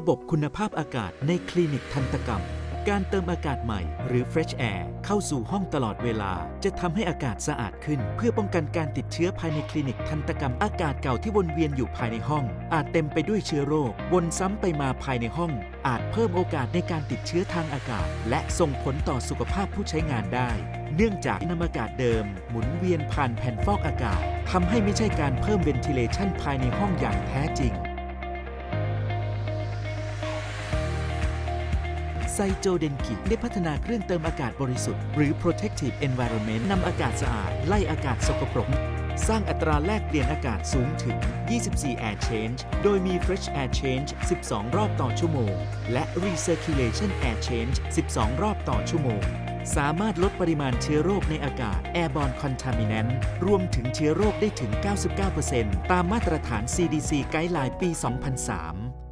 ระบบคุณภาพอากาศในคลินิกทันตกรรม การเติมอากาศใหม่หรือ Fresh Air เข้าสู่ห้องตลอดเวลา จะทำให้อากาศสะอาดขึ้น เพื่อป้องกันการติดเชื้อภายในคลินิกทันตกรรมอากาศเก่าที่วนเวียนอยู่ภายในห้อง อาจเต็มไปด้วยเชื้อโรค วนซ้ำไปมาภายในห้อง อาจเพิ่มโอกาสในการติดเชื้อทางอากาศ และส่งผลต่อสุขภาพผู้ใช้งานได้ เนื่องจากนำอากาศเดิม หมุนเวียนผ่านแผ่นฟอกอากาศทำให้ไม่ใช่การเพิ่มเวนทิเลชันภายในห้องอย่างแท้จริง ไซโจเดนกิได้พัฒนาเครื่องเติมอากาศบริสุทธิ์ หรือ protective environment นำอากาศสะอาด ไล่อากาศสกปรก สร้างอัตราแลกเปลี่ยนอากาศสูงถึง 24 air change โดยมี fresh air change 12 รอบต่อชั่วโมง และ recirculation air change 12 รอบต่อชั่วโมง สามารถลดปริมาณเชื้อโรคในอากาศ airborne contaminant รวมถึงเชื้อโรคได้ถึง 99%ตามมาตรฐาน CDC ไกด์ไลน์ปี 2003